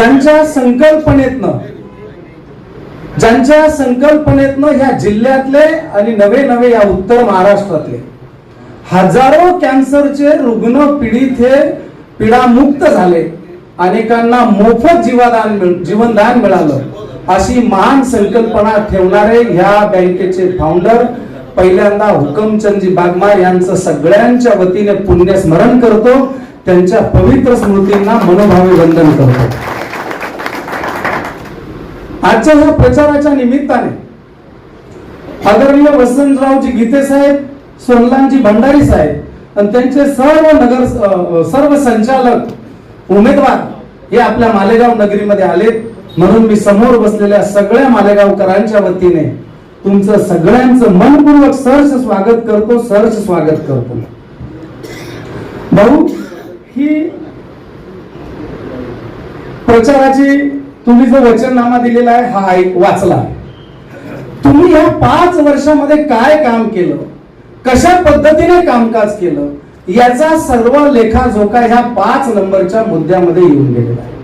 ज्यांच्या संकल्पनेतनं ज्यांच्या संकल्पनेतनं ह्या जिल्ह्यातले आणि नवे नवे या उत्तर महाराष्ट्रातले हजारो कॅन्सरचे रुग्ण पीडित हे पीडामुक्त झाले. अनेकांना मोफत जीवदान जीवनदान मिळालं. अशी महान संकल्पना ठेवणारे ह्या बँकेचे फाउंडर पहिल्यांदा हुकमचंदजी बागमार यांचं सगळ्यांच्या वतीने पुण्यस्मरण करतो. त्यांच्या पवित्र स्मृतींना मनोभावे वंदन करतो. आजच्या ह्या प्रचाराच्या निमित्ताने आदरणीय वसंतरावजी गीते साहेब सोनलांजी भंडारी साहेब आणि त्यांचे सर्व नगर सर्व संचालक उमेदवार हे आपल्या मालेगाव नगरीमध्ये आलेत. म्हणून मी समोर बसलेल्या सगळ्या मालेगावकरांच्या वतीने तुमचं सगळ्यांचं मनपूर्वक सहर्ष स्वागत करतो सहर्ष स्वागत करतो. भाऊ ही प्रचाराची तुम्ही जो वचननामा दिलेला आहे हा ऐक वाचला. तुम्ही या पाच वर्षामध्ये काय काम केलं? कशा पद्धतीने कामकाज केलं? याचा सर्व लेखाजोखा ह्या पाच नंबरच्या मुद्द्यामध्ये येऊन गेलेला आहे.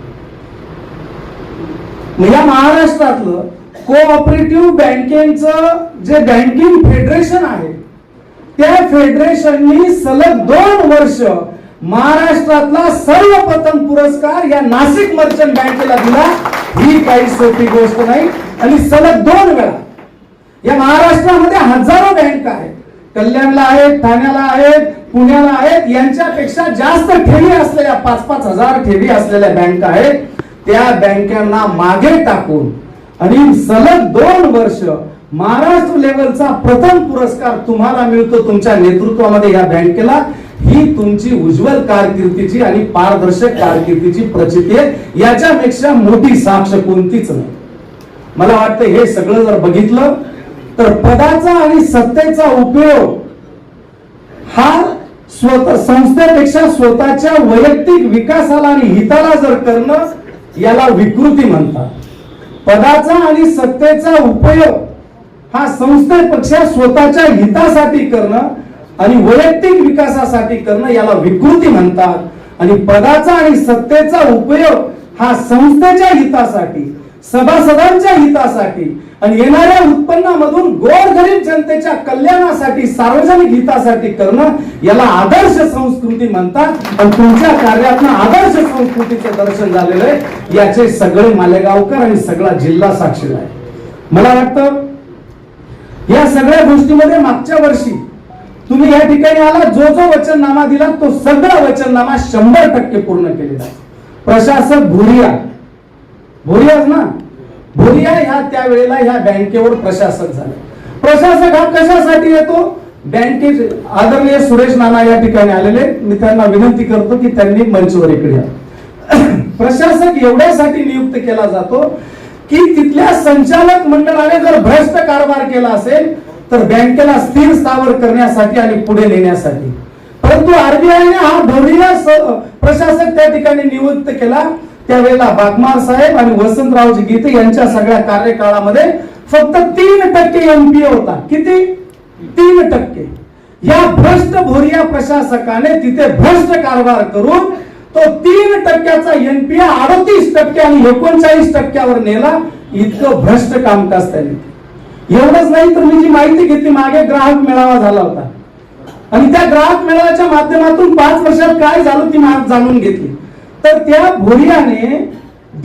या महाराष्ट्रातलं कोऑपरेटिव्ह बँकेचं जे बँकिंग फेडरेशन आहे त्या फेडरेशननी सलग दोन वर्ष महाराष्ट्रातला सर्वप्रथम पुरस्कार या नाशिक मर्चंट बँकेला दिला. ही काही सोपी गोष्ट नाही. आणि सलग दोन वेळा या महाराष्ट्रामध्ये हजारो बँक आहेत. कल्याणला आहेत ठाण्याला आहेत पुण्याला आहेत यांच्यापेक्षा जास्त ठेवी असलेल्या पाच पाच हजार ठेवी असलेल्या बँक आहेत. त्या बँकांना मागे टाकून आणि सलग दोन वर्ष महाराष्ट्र लेवलचा प्रथम पुरस्कार तुम्हाला मिळतो तुमच्या नेतृत्वामध्ये या बँकेला ही तुमची उज्ज्वल कारकिर्दीची आणि पारदर्शक कारकिर्दीची प्रचिती आहे. याच्यापेक्षा मोठी साक्ष कोणतीच नाही. मला वाटतं हे सगळं जर बघितलं तर पदाचा आणि सत्तेचा उपयोग हा स्वतः संस्थेपेक्षा स्वतःच्या वैयक्तिक विकासाला आणि हिताला जर करणं याला विकृती म्हणतात. पदाचा आणि सत्तेचा उपयोग हा संस्थेपेक्षा स्वतःच्या हितासाठी करणं आणि वैयक्तिक विकासासाठी करणं याला विकृती म्हणतात. आणि पदाचा आणि सत्तेचा उपयोग हा संस्थेच्या हितासाठी सभासदांच्या हितासाठी आणि येणाऱ्या उत्पन्नामधून गोरगरीब जनतेच्या कल्याणासाठी सार्वजनिक हितासाठी करणं याला आदर्श संस्कृती म्हणतात. आणि तुमच्या कार्यातनं आदर्श संस्कृतीचं दर्शन झालेलं आहे याचे सगळे मालेगावकर आणि सगळा जिल्हा साक्षीला आहे. मला वाटतं या सगळ्या गोष्टीमध्ये मागच्या वर्षी तुम्ही या ठिकाणी आला जो जो वचननामा दिला तो सगळा वचननामा शंभर टक्के पूर्ण केलेला प्रशासक भुरिया. भुरियाच ना? भुरिया ह्या त्यावेळेला ह्या बँकेवर प्रशासक झाले. प्रशासक हा कशासाठी येतो? बँके आदरणीय सुरेश नाना या ठिकाणी आलेले मी त्यांना विनंती करतो की त्यांनी मंचवर इकडे या. प्रशासक एवढ्यासाठी नियुक्त केला जातो की तिथल्या संचालक मंडळाने जर भ्रष्ट कारभार केला असेल तर बँकेला स्थिर स्थावर करण्यासाठी आणि पुढे नेण्यासाठी. परंतु आरबीआयने हा भोरिया प्रशासक त्या ठिकाणी नियुक्त केला. त्यावेळेला बागमार साहेब आणि वसंतरावजी गीते यांच्या सगळ्या कार्यकाळामध्ये फक्त तीन टक्के एमपीए होता. किती? तीन टक्के. या भ्रष्ट भोरिया प्रशासकाने तिथे भ्रष्ट कारभार करून तो तीन टक्क्याचा एनपीए अडतीस टक्के आणि एकोणचाळीस टक्क्यावर नेला. इतकं भ्रष्ट कामकाज त्यांनी केलं. एवढंच नाही तर मी जी माहिती घेतली मागे ग्राहक मेळावा झाला होता. आणि त्या ग्राहक मेळाव्याच्या माध्यमातून पाच वर्षात काय झालं ती जाणून घेतली. तर त्या भोरियाने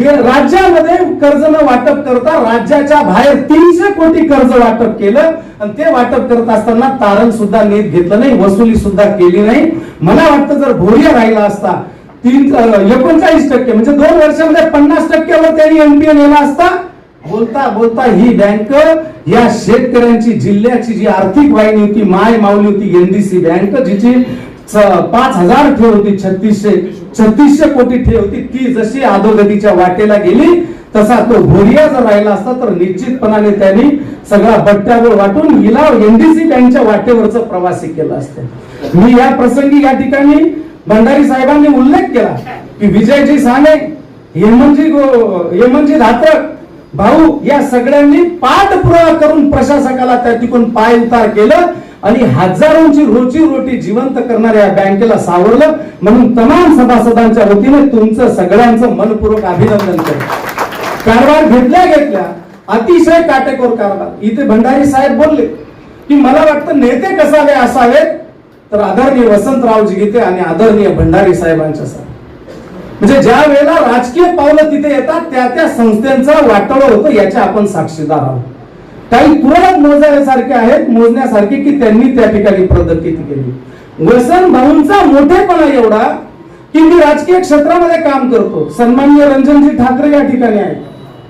राज्यामध्ये कर्ज न वाटप करता राज्याच्या बाहेर तीनशे कोटी कर्ज वाटप केलं आणि ते वाटप करत असताना तारण सुद्धा नीट घेतलं नाही वसुली सुद्धा केली नाही. मला वाटतं जर भोरिया राहिला असता तीन एकोणचाळीस टक्के म्हणजे दोन वर्षामध्ये पन्नास टक्क्यावर त्यांनी एनपीए नेला असता बोलता बोलता ही बँक या शेतकऱ्यांची जिल्ह्याची जी आर्थिक वाहिनी होती माय माऊली होती एनडीसी बँक जिची पाच हजार ठेव होती छत्तीसशे छत्तीसशे कोटी ठेव होती ती जशी अधोगतीच्या वाटेला गेली तसा तो भोरिया जर राहिला असता तर निश्चितपणाने त्यांनी सगळा बट्ट्यावर वाटून हिला एनडीसी बँकच्या वाटेवरच प्रवासी केलं असतं. मी या प्रसंगी या ठिकाणी भंडारी साहेबांनी उल्लेख केला की विजयजी साने हेमनजी हेमनजी धात्रक भाऊ या सगळ्यांनी पाठपुरावा करून प्रशासकाला त्या तिकडून पाय उतार केलं आणि हजारोंची रोजी रोटी जिवंत करणाऱ्या बँकेला सावरलं. म्हणून तमाम सभासदांच्या वतीने तुमचं सगळ्यांचं मनपूर्वक अभिनंदन करतो. कारभार घेतल्या घेतल्या अतिशय काटेकोर कारभार. इथे भंडारी साहेब बोलले की मला वाटतं नेते कसावे असावेत? तर आदरणीय वसंतरावजी गीते आणि आदरणीय भंडारी साहेबांच्या म्हणजे ज्या वेळेला राजकीय पावलं तिथे येतात त्या त्या संस्थेचा वाटोळं होतं याच्या आपण साक्षीदार आहोत. काही तुरळक मोजण्यासारखे आहेत मोजण्यासारखे की त्यांनी त्या ठिकाणी प्रगती केली. व्यसन भाऊंचा मोठेपणा एवढा की मी राजकीय क्षेत्रामध्ये काम करतो. सन्माननीय रंजनजी ठाकरे या ठिकाणी आहेत.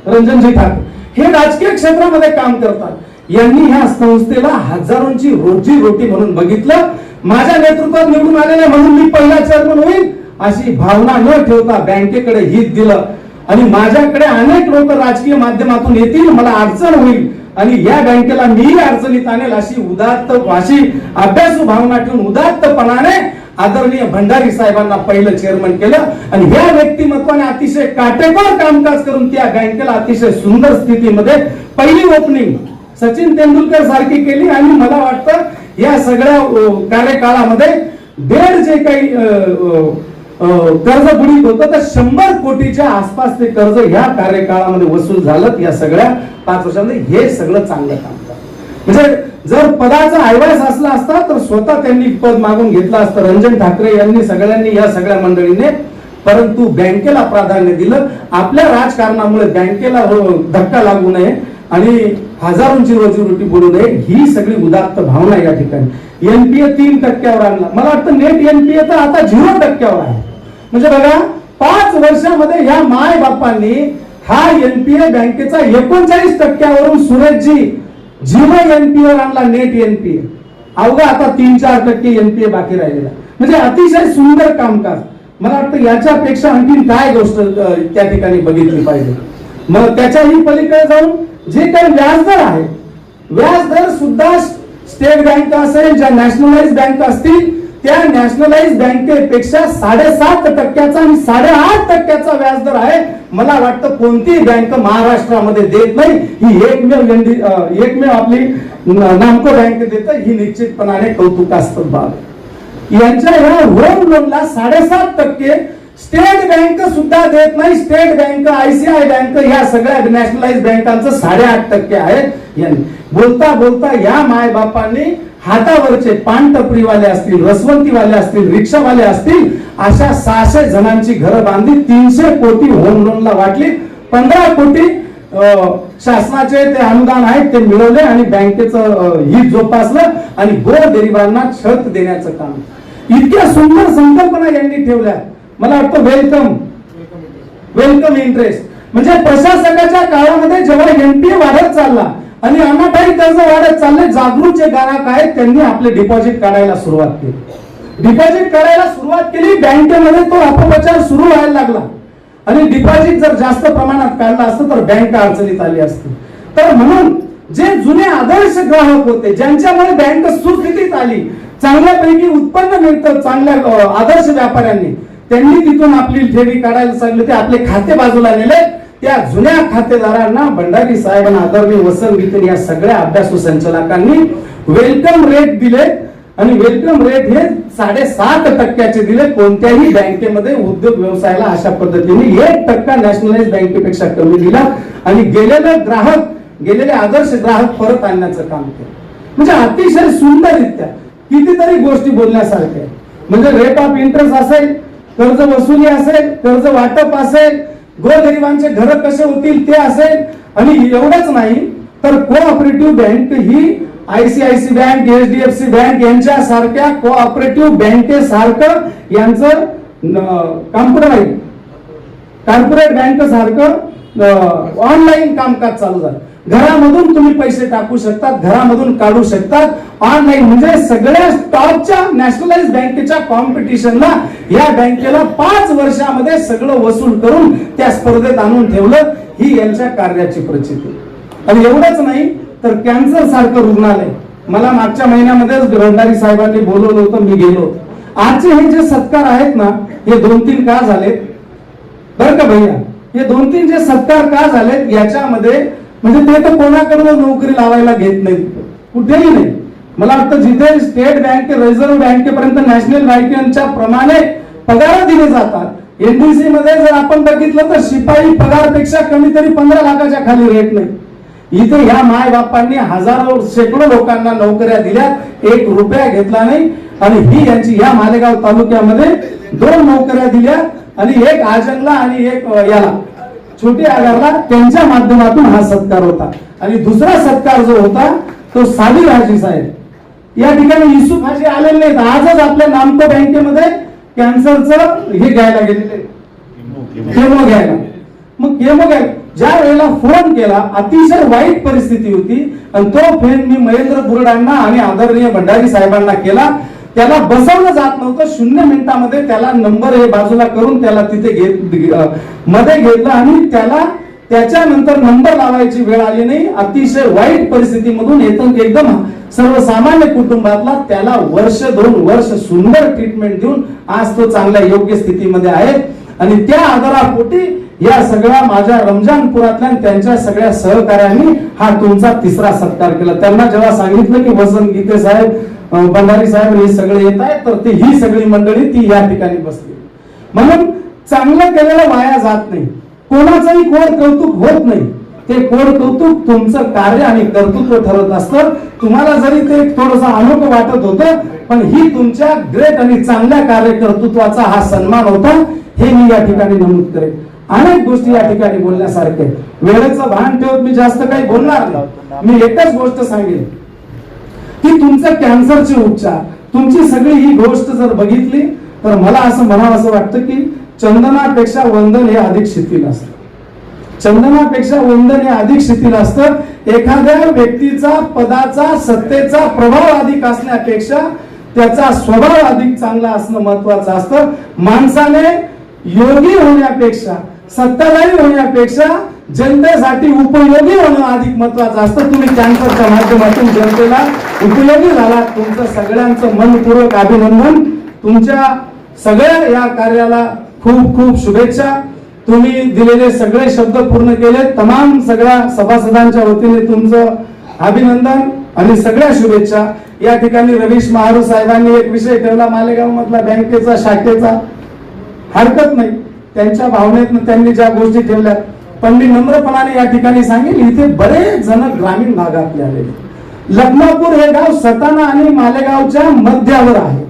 रंजनजी ठाकरे. हे राजकीय क्षेत्रामध्ये काम करतात. यांनी ह्या संस्थेला हजारोंची रोजी रोटी म्हणून बघितलं. माझ्या नेतृत्वात निवडून आलेले म्हणून मी पहिला चेअरमन होईल. अशी भावना न ठेवता बँकेकडे हित दिलं. आणि माझ्याकडे अनेक लोक राजकीय माध्यमातून येतील मला अडचण होईल. आणि या बँकेला मी अडचणीत आणेल अशी उदात्त अशी अभ्यासू भावना ठेवून उदात्तपणाने आदरणीय भंडारी साहेबांना पहिलं चेअरमन केलं. आणि या व्यक्तिमत्वाने अतिशय काटेकोर कामकाज करून त्या बँकेला अतिशय सुंदर स्थितीमध्ये पहिली ओपनिंग सचिन तेंडुलकर सारखी केली. आणि मला वाटतं या सगळ्या कार्यकाळामध्ये बेड जे काही कर्ज बुडीत होतं तर शंभर कोटीच्या आसपास ते कर्ज ह्या कार्यकाळामध्ये वसूल झालं या सगळ्या पाच वर्षामध्ये हे सगळं चांगलं काम म्हणजे जर पदाचा आयवास असला असता तर स्वतः त्यांनी पद मागून घेतलं असतं. रंजन ठाकरे यांनी सगळ्यांनी या सगळ्या मंडळीने परंतु बँकेला प्राधान्य दिलं. आपल्या राजकारणामुळे बँकेला हो, धक्का लागू नये आणि हजारोंची रोजीरोटी बोलू नये ही सगळी उदात्त भावना या ठिकाणी. एनपीए तीन टक्क्यावर आणला. मला वाटतं नेट एनपीए तर आता झिरो टक्क्यावर आहे. म्हणजे बघा पाच वर्षामध्ये ह्या माय बापांनी हा एनपीए बँकेचा एकोणचाळीस टक्क्यावरून सुरेशजी झिरो एनपीए आणला नेट एनपीए अवघा आता तीन चार टक्के एनपीए बाकी राहिलेला म्हणजे अतिशय सुंदर कामकाज. मला वाटतं याच्यापेक्षा आणखी काय गोष्ट त्या ठिकाणी बघितली पाहिजे? मग त्याच्याही पलीकडे जाऊन जे काही व्याजदर आहे व्याजदर सुद्धा स्टेट बँक असेल ज्या नॅशनलाइज बँक असतील त्या नॅशनलाइज बँकेपेक्षा साडेसात टक्क्याचा आणि साडेआठ टक्क्याचा व्याजदर आहे. मला वाटतं कोणतीही बँक महाराष्ट्रामध्ये देत नाही. ही एकमेव एकमेव आपली नामको बँक देत. ही निश्चितपणाने कौतुकास्पद बाब यांच्या ह्या होम लोनला साडेसात टक्के स्टेट बँक सुद्धा देत नाही. स्टेट बँक आयसीआय बँक या सगळ्या नॅशनलाइज बँकांचं साडेआठ टक्के आहे. बोलता बोलता या मायबापांनी हातावरचे पानटपरीवाले असतील रसवंतीवाले असतील रिक्षावाले असतील अशा सहाशे जणांची घरं बांधली. तीनशे कोटी होम लोनला वाटली. पंधरा कोटी अं, शासनाचे ते अनुदान आहेत ते मिळवले आणि बँकेचं हित जोपासलं आणि गोरगरिबांना छत देण्याचं काम. इतक्या सुंदर संकल्पना यांनी ठेवल्या. मला वाटतं वेलकम वेलकम इंटरेस्ट म्हणजे प्रशासकाच्या काळामध्ये जेव्हा एनपीए वाढत चालला आणि अनाठाई कर्ज वाढत चालले जागृत जे ग्राहक आहेत त्यांनी आपले डिपॉझिट काढायला सुरुवात केली. डिपॉझिट करायला सुरुवात केली बँकेमध्ये तो अपप्रचार सुरू व्हायला लागला. आणि डिपॉझिट जर जास्त प्रमाणात काढलं असतं तर बँक अडचणीत आली असती. तर म्हणून जे जुने आदर्श ग्राहक होते ज्यांच्यामुळे बँक सुस्थितीत आली चांगल्यापैकी उत्पन्न मिळतं चांगल्या आदर्श व्यापाऱ्यांनी त्यांनी तिथून आपली ठेवी काढायला सांगितले ते आपले खाते बाजूला नेले. त्या जुन्या खातेदारांना भंडारी साहेबांना आदरणीय वसंत गीते या सगळ्या अभ्यासू संचालकांनी वेलकम रेट दिले. आणि वेलकम रेट हे साडेसात टक्क्याचे दिले. कोणत्याही बँकेमध्ये उद्योग व्यवसायाला अशा पद्धतीने एक टक्का नॅशनलाइज बँकेपेक्षा कमी दिला. आणि गेलेले ग्राहक गेलेले आदर्श ग्राहक परत आणण्याचं काम केलं. म्हणजे अतिशय सुंदररित्या कितीतरी गोष्टी बोलण्यासारख्या म्हणजे रेट ऑफ इंटरेस्ट असेल कर्ज वसुली असेल कर्ज वाटप असेल गोरगरिबांचे घर कसे होतील ते असेल आणि एवढंच नाही तर कोऑपरेटिव्ह बँक ही आयसीआयसी बँक एचडीएफसी बँक यांच्या सारख्या कोऑपरेटिव्ह बँकेसारखं यांचं कॉम्प्रोमाइज कॉर्पोरेट बँक सारखं ऑनलाईन कामकाज चालू झालं. घरामधून तुम्ही पैसे टाकू शकतात घरामधून काढू शकतात. ऑनलाईन म्हणजे सगळ्या टॉपच्या नॅशनलाइज बँकेच्या कॉम्पिटिशनला या बँकेला पाच वर्षामध्ये सगळं वसूल करून त्या स्पर्धेत आणून ठेवलं. ही यांच्या कार्याची प्रचिती. आणि एवढंच नाही तर कॅन्सर सारखं रुग्णालय. मला मागच्या महिन्यामध्येच भंडारी साहेबांनी बोलवलं होतं मी गेलो आजचे हे जे सत्कार आहेत ना हे दोन तीन का झालेत? बर का भैया हे दोन तीन जे सत्कार का झालेत याच्यामध्ये म्हणजे ते तर कोणाकडून नोकरी लावायला घेत नाही कुठेही नाही. मला वाटतं जिथे स्टेट बँक रिझर्व्ह बँकेपर्यंत नॅशनल बँकेच्या प्रमाणे पगार दिले जातात. एनडीसी मध्ये जर आपण बघितलं तर शिपाई पगारपेक्षा कमी तरी पंधरा लाखाच्या खाली रेट नाही. इथे ह्या माय बापांनी हजारो शेकडो लोकांना नोकऱ्या दिल्या. एक रुपया घेतला नाही. आणि ही यांची या मालेगाव तालुक्यामध्ये दोन नोकऱ्या दिल्या. आणि एक आजनला आणि एक याला. छोटी आगारला त्यांच्या माध्यमातून हा सत्कार होता. आणि दुसरा सत्कार जो होता तो साली हाजी साहेब. या ठिकाणी युसुफ हाजी आलेले नाहीत. आजच आपल्या नामको बँकेमध्ये कॅन्सरचं हे घ्यायला गेलेले. केमो घ्यायला. मग केमो घ्यायला. ज्या वेळेला फोन केला अतिशय वाईट परिस्थिती होती. आणि तो फोन मी महेंद्र बुरडांना आणि आदरणीय भंडारी साहेबांना केला. त्याला बसवलं जात नव्हतं. शून्य मिनिटामध्ये त्याला नंबर हे बाजूला करून त्याला तिथे घेत मध्ये घेतलं आणि त्याला त्याच्यानंतर नंबर लावायची वेळ आली नाही. अतिशय वाईट परिस्थितीमधून येतो एकदम सर्वसामान्य कुटुंबातला त्याला वर्ष दोन वर्ष सुंदर ट्रीटमेंट देऊन आज तो चांगल्या योग्य स्थितीमध्ये आहे. आणि त्या आदरापोटी या सगळ्या माझ्या रमजानपुरातल्या त्यांच्या सगळ्या सहकार्यांनी हा तुमचा तिसरा सत्कार केला. त्यांना जेव्हा सांगितलं की वसंत गीते साहेब भंडारी साहेब हे सगळे येत आहेत तर ते ही सगळी मंडळी ती या ठिकाणी बसली. म्हणून चांगलं केलेलं वाया जात नाही. कोणाचंही कोण कौतुक होत नाही. ते कोण कौतुक तुमचं कार्य आणि कर्तृत्व ठरत असतं. तुम्हाला जरी ते थोडस अनोखं वाटत होतं पण ही तुमच्या ग्रेट आणि चांगल्या कार्य कर्तृत्वाचा हा सन्मान होता हे मी या ठिकाणी नमूद करेन. अनेक गोष्टी या ठिकाणी बोलण्यासारखे वेळेचं भान ठेवत मी जास्त काही बोलणार नाही. मी एकच गोष्ट सांगेन. की तुमचं कॅन्सरचे उपचार. तुमची सगळी ही गोष्ट जर बघितली तर मला असं म्हणावं असं वाटतं की चंदनापेक्षा वंदन हे अधिक शिथिल असतं. चंदनापेक्षा वंदन हे अधिक शिथिल असतं. एखाद्या व्यक्तीचा पदाचा सत्तेचा प्रभाव अधिक असण्यापेक्षा त्याचा स्वभाव अधिक चांगला असणं महत्वाचं असतं. माणसाने योगी होण्यापेक्षा सत्ताधारी होण्यापेक्षा जनतेसाठी उपयोगी होणं अधिक महत्वाचं असतं. तुम्ही कॅन्सरच्या माध्यमातून जनतेला उपयोगी झाला तुमचं सगळ्यांचं मनपूर्वक अभिनंदन. तुमच्या सगळ्या या कार्याला खूप खूप शुभेच्छा. तुम्ही दिलेले सगळे शब्द पूर्ण केले. तमाम सगळ्या सभासदांच्या वतीने तुमचं अभिनंदन आणि सगळ्या शुभेच्छा. या ठिकाणी रवीश महारू साहेबांनी एक विषय ठेवला मालेगाव मधला बँकेचा शाखेचा. हरकत नाही. त्यांच्या भावनेतनं त्यांनी ज्या गोष्टी ठेवल्या पण मी नम्रपणाने या ठिकाणी सांगेल इथे बरेच जण ग्रामीण भागातले आले लखमापूर हे गाव सटाणा आणि मालेगावच्या मध्यावर आहे.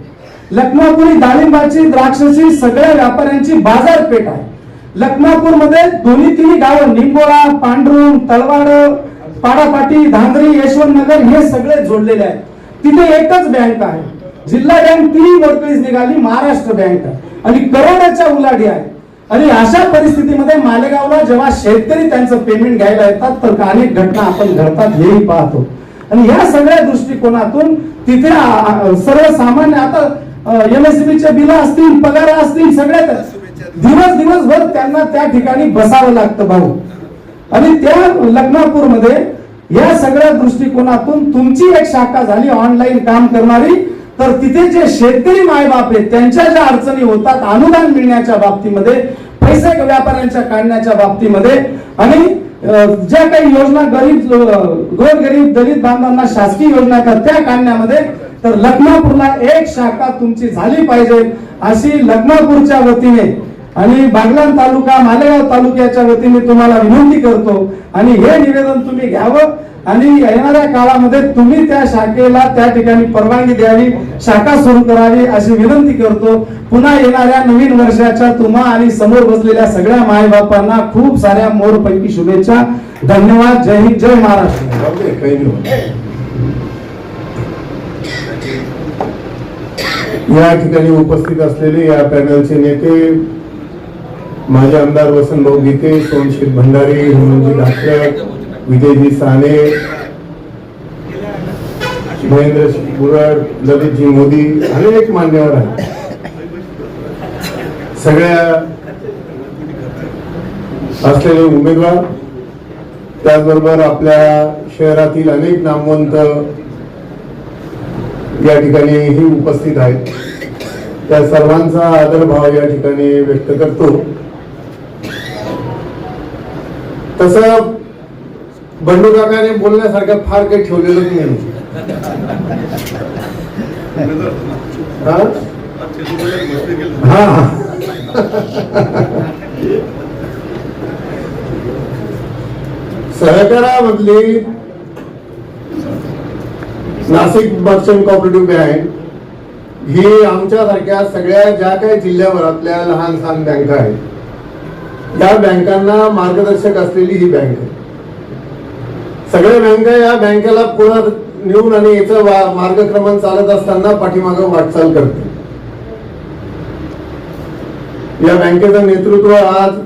लखनापुरी डाळिंबाची द्राक्षाची सगळ्या व्यापाऱ्यांची बाजारपेठ आहे. लखमापूरमध्ये दोन्ही तिन्ही गावं निंबोळा पांढरुण तळवाड पाडापाटी धांगरी यशवंत नगर हे सगळे जोडलेले आहेत. तिथे एकच बँक आहे. जिल्हा बँक ती वर्कळीस निघाली महाराष्ट्र बँक आहे. आणि करोडाच्या उलाढी आहे. आणि अशा परिस्थितीमध्ये मालेगावला जेव्हा शेतकरी त्यांचं पेमेंट घ्यायला येतात तर अनेक घटना आपण घडतात हेही पाहतो. आणि या सगळ्या दृष्टिकोनातून तिथे सर्वसामान्य आता एमएससीबीचे बिल असतील पगार असतील सगळ्यात दिवस दिवसभर त्यांना त्या ठिकाणी बसावं लागतं भाऊ. आणि त्या लग्नापूरमध्ये या सगळ्या दृष्टिकोनातून तुमची एक शाखा झाली ऑनलाईन काम करणारी. तर तिथे जे शेतकरी मायबाप आहेत त्यांच्या ज्या अडचणी होतात अनुदान मिळण्याच्या बाबतीमध्ये पैसे व्यापाऱ्यांच्या काढण्याच्या बाबतीमध्ये आणि ज्या काही योजना गरीब गोरगरीब दलित बांधवांना शासकीय योजना आहेत त्या काढण्यामध्ये तर लखनापूरला एक शाखा तुमची झाली पाहिजे अशी लखनापूरच्या वतीने आणि बागलाण तालुका मालेगाव तालुक्याच्या वतीने तुम्हाला विनंती करतो. आणि हे निवेदन तुम्ही घ्यावं. आणि येणाऱ्या काळामध्ये तुम्ही त्या शाखेला त्या ठिकाणी परवानगी द्यावी शाखा सुरू करावी अशी विनंती करतो. पुन्हा येणाऱ्या नवीन वर्षाच्या तुम्हा आणि समोर बसलेल्या सगळ्या मायबापांना खूप साऱ्या मोरपैकी शुभेच्छा. धन्यवाद. जय हिंद. जय महाराष्ट्र. या ठिकाणी उपस्थित असलेले या पॅनलचे नेते माझे आमदार वसंतभाऊ गीते सोमशेठ भंडारी हेमंतजी धाकरे विजयजी साने महेंद्र बुरड ललितजी मोदी अनेक मान्यवर आहेत. सगळ्या असलेले उमेदवार त्याचबरोबर आपल्या शहरातील अनेक नामवंत या ठिकाणी ही उपस्थित आहेत. त्या सर्वांचा आदरभाव या ठिकाणी व्यक्त करतो. तस बंडू काकाने बोलण्यासारखं फार काही ठेवलेलं नाही हा? सहकारामधली नाशिक मर्चंट कॉपरेटिव्ह बँक ही आमच्यासारख्या सगळ्या ज्या काही जिल्ह्याभरातल्या लहान सहान बँका आहेत या बँकांना मार्गदर्शक असलेली ही बँक आहे. सगळ्या बँका या बँकेला पुन्हा नेऊन आणि याचं मार्गक्रमण चालत असताना पाठीमागं वाटचाल करते. या बँकेचं नेतृत्व आज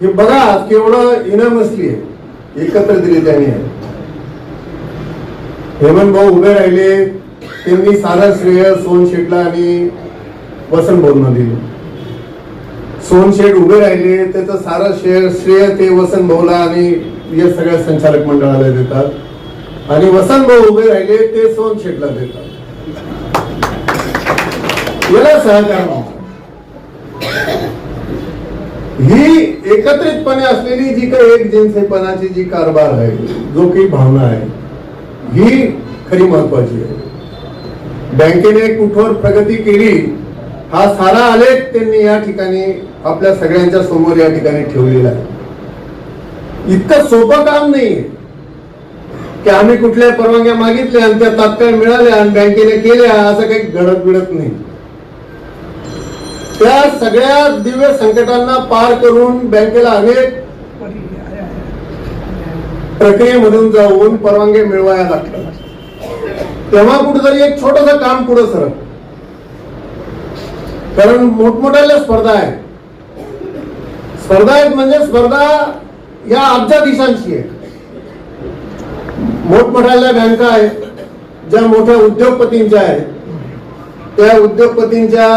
हे बघा आज केवढं इनमसली आहे. त्यांनी. आहे हेमंत भाऊ उभे राहिले त्यांनी सारा श्रेय सोन शेटला आणि वसंत भाऊंना दिलं. सोनशेठ उभे राहिले त्याचं सारा श्रेय श्रेय ते वसंत भाऊला आणि या सगळ्या संचालक मंडळाला देतात. आणि वसंत भाऊ उभे राहिले ते सोन शेटला देतात. याला सहकार ही एकत्रितपणे असलेली जी काही एक जिन्सेपणाची जी कारभार आहे जो काही भावना आहे ही खरी महत्वाची आहे. बँकेने कुठवर प्रगती केली हा सारा आलेख त्यांनी या ठिकाणी आपल्या सगळ्यांच्या समोर या ठिकाणी ठेवलेला आहे. इतकं सोपं काम नाही की आम्ही कुठल्या परवानग्या मागितल्या आणि त्या तात्काळ मिळाल्या आणि बँकेने केल्या असं काही घडत बिडत नाही. त्या सगळ्या दिव्य संकटांना पार करून बँकेला अनेक प्रक्रियेमधून जाऊन परवानगी मिळवायला लागतात तेव्हा कुठेतरी एक छोटस काम पुढे सर कारण मोठमोठ्या स्पर्धा आहेत. स्पर्धा आहेत म्हणजे स्पर्धा या अब्जाधीशांशी आहे. मोठमोठ्या बँका आहेत ज्या मोठ्या उद्योगपतींच्या आहेत. त्या उद्योगपतींच्या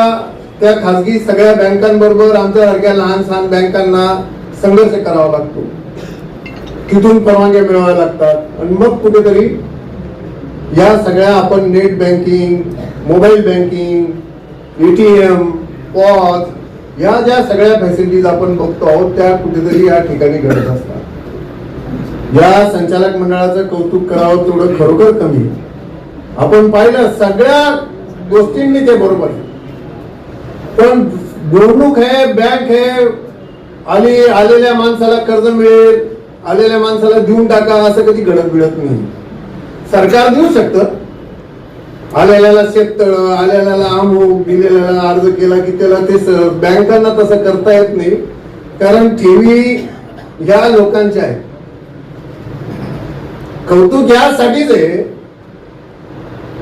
त्या खासगी सगळ्या बँकांबरोबर आमच्यासारख्या लहान सहान बँकांना संघर्ष करावा लागतो. तिथून परवानग्या मिळवाव्या लागतात. आणि मग कुठेतरी या सगळ्या आपण net banking mobile banking ATM POS या ज्या सगळ्या फॅसिलिटीज आपण बघतो आहोत त्या कुठेतरी या ठिकाणी घडत असतात. या संचालक मंडळाचं कौतुक करावं तेवढं खरोखर कमी आहे. आपण पाहिलं सगळ्या गोष्टींनी ते बरोबर पण गुंतवणूक आहे बँक आहे आली आलेल्या माणसाला कर्ज मिळेल आलेल्या माणसाला देऊन टाका असं कधी घडत मिळत नाही. सरकार देऊ शकतं आलेल्याला शेततळ आलेल्याला अमुक दिलेल्याला अर्ज केला की त्याला ते बँकांना तसं करता येत नाही. कारण ठेवी ह्या लोकांच्या आहेत कौतुक यासाठीच आहे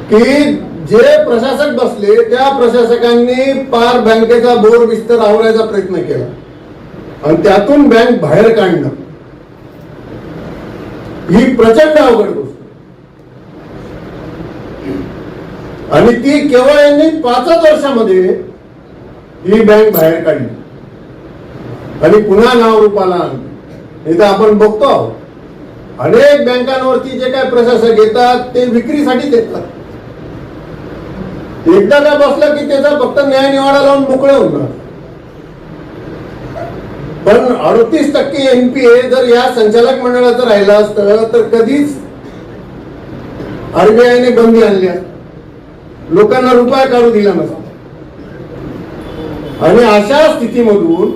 की जे प्रशासक बसले त्या प्रशासकांनी पार बँकेचा बोर विस्तार आवरायचा प्रयत्न केला. आणि त्यातून बँक बाहेर काढणं ही प्रचंड अवघड गोष्ट आणि ती केवळ यांनी पाचच वर्षामध्ये ही बँक बाहेर काढली. आणि पुन्हा नाव रूपाला आणली. इथं आपण बघतो आहोत. अनेक बँकांवरती जे काय प्रशासक येतात ते विक्रीसाठी येतात. एकदा काय बसलं की त्याचा फक्त न्याय निवाडा लावून मोकळे होणार. पण अडतीस टक्के एनपीए जर या संचालक मंडळाचं राहिलं असतं तर कधीच आरबीआयने बंदी आणली असते. लोकांना रुपया काढू दिला नसता. आणि अशा स्थितीमधून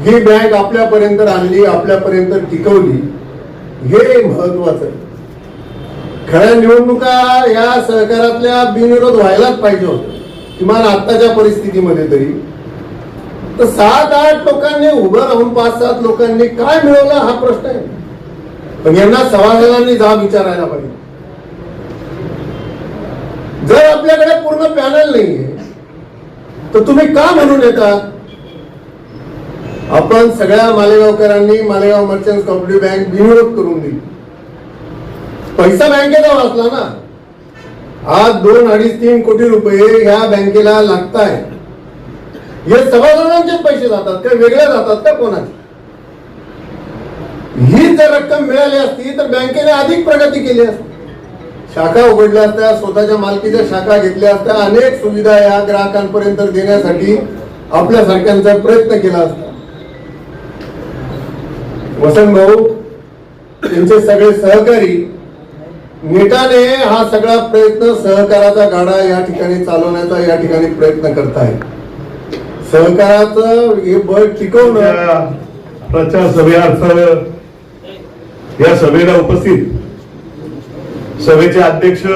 ही बँक आपल्यापर्यंत आणली आपल्यापर्यंत टिकवली हे महत्वाचं आहे. खऱ्या निवडणुका या सहकारातल्या बिनविरोध व्हायलाच पाहिजे होत. किमान आत्ताच्या परिस्थितीमध्ये तरी. तर सात आठ लोकांनी उभं राहून पाच सात लोकांनी काय मिळवलं हा प्रश्न आहे. पण यांना सभासदांनी जा विचारायला पाहिजे. जर आपल्याकडे पूर्ण पॅनल नाहीये तर तुम्ही का म्हणून येतात आपण सगळ्या मालेगावकरांनी मालेगाव मर्चंट कॉपरेटिव्ह बँक बिनविरोध करून दिली. पैसा बँकेचा वाचला ना? आज दोन अडीच तीन कोटी रुपये ह्या बँकेला लागताय. हे सभासदांचेच पैसे जातात का? वेगळे जातात का कोणाचे? ही जर रक्कम मिळाली असती तर बँकेने अधिक प्रगती केली असती. शाखा उघडल्या असत्या स्वतःच्या मालकीच्या शाखा घेतल्या असत्या अनेक सुविधा या ग्राहकांपर्यंत देण्यासाठी आपल्यासारख्यांचा प्रयत्न केला असता. वसंत भाऊ त्यांचे सगळे सहकारी नेटाने हा सगळा प्रयत्न सहकाराचा गाडा या ठिकाणी चालवण्याचा या ठिकाणी प्रयत्न करत आहे सहकाराचं हे बळ टिकवणं प्रचार सभेअर्थ या सभेला उपस्थित सभेचे अध्यक्ष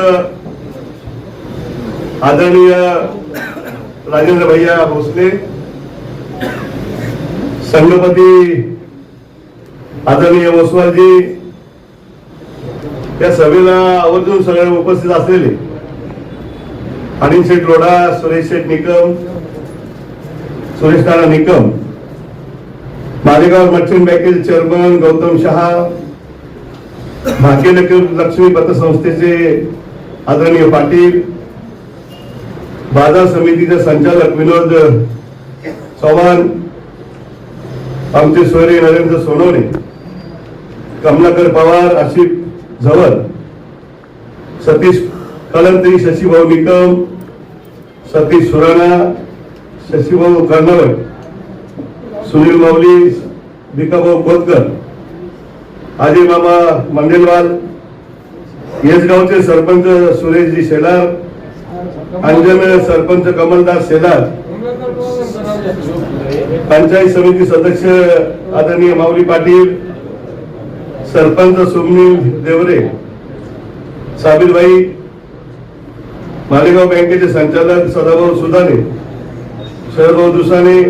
आदरणीय राजेंद्र भैया भोसले संघपती आदरणीय ओसवालजी या सभेला आवर्जून सगळे उपस्थित असलेले अनिल शेठ लोढा सुरेश शेठ निकम सुरेश नाना निकम मालेगाव मर्चंट बँकेचे चेअरमन गौतम शहा भारतीय लक्ष्मी पतसंस्थेचे आदरणीय पाटील बाजार समितीचे संचालक विनोद चव्हाण आमचे सोयरे नरेंद्र सोनवणे कमलाकर पवार आशिफ झवर सतीश कलंत्री शशीभाऊ निकम सतीश सुराणा शशीभाऊ कर्णवट सुनील माऊली भिकाभाऊ खोतकर आजी मामा मंदिरवाल येसगावचे सरपंच सुरेशजी शेलार अंजन सरपंच कमलदास शेलार पंचायत समिती सदस्य आदरणीय माऊली पाटील सरपंच सुमनील देवरे साबिरबाई मालेगाव बँकेचे संचालक सदाभाऊ सुदाने शरदभाऊ दुसाने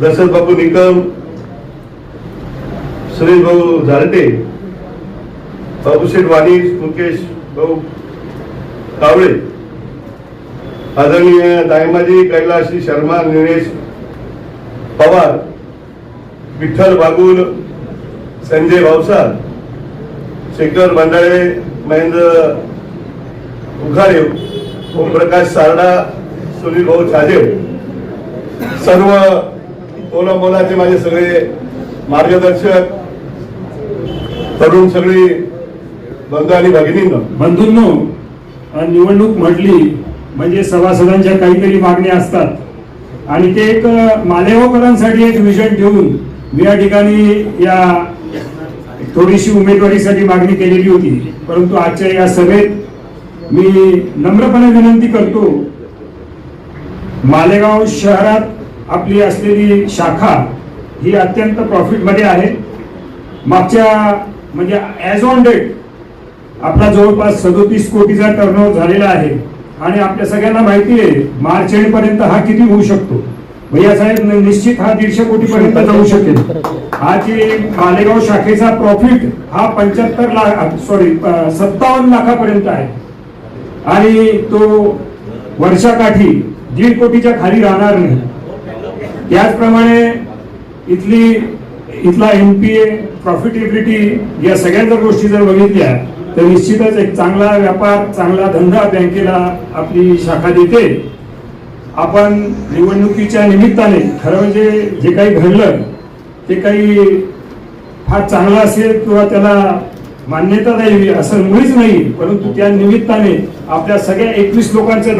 दशरथ बापू निकम सुरेश भाऊ झारटे बाबूशेठ वाणी मुकेश भाऊ कावळे आदरणीय दायमाजी कैलाशी शर्मा निलेश पवार विठ्ठल बागुल संजय भावसार शेखर मंडाळे महेंद्र उखाडे ओमप्रकाश सारडा सुनील भाऊ छाजेव सर्व ओला मोलाचे माझे सगळे मार्गदर्शक तरुण सगळी बंधू आणि भगिनींना. बंधूंनो निवडणूक म्हटली म्हणजे सभासदांच्या काहीतरी मागण्या असतात. आणि ते एक अ, मालेगावकरांसाठी एक विजन ठेवून मी या ठिकाणी या थोडीशी उमेदवारीसाठी मागणी केलेली होती. परंतु आजच्या या सभेत मी नम्रपणे विनंती करतो मालेगाव शहरात आपली असलेली शाखा ही अत्यंत प्रॉफिटमध्ये आहे. मागच्या म्हणजे ॲज ऑन डेट आपला जवळपास सदोतीस कोटीचा टर्नओव्हर झालेला आहे. आणि आपल्या सगळ्यांना माहिती आहे मार्च एंड पर्यंत हा किती होऊ शकतो. भैया साहेब निश्चित हा दीडशे कोटी पर्यंत जाऊ शकेल. आज जे मालेगाव शाखेचा प्रॉफिट हा पंच्याहत्तर लाख सॉरी सत्तावन्न लाखापर्यंत आहे. आणि तो वर्षाकाठी दीड कोटीच्या खाली राहणार नाही. त्याचप्रमाणे इथली इथला एनपीए प्रॉफिटेबिलिटी या सगळ्या जर गोष्टी जर बघितल्या तर निश्चितच एक चांगला व्यापार चांगला धंदा बँकेला आपली शाखा देते. आपण निवडणुकीच्या निमित्ताने खरं म्हणजे जे काही घडलं ते काही फार चांगलं असेल किंवा त्याला मान्यता द्यावी असं मुळीच नाही परंतु त्या निमित्ताने आपल्या सगळ्या एकवीस लोकांच्या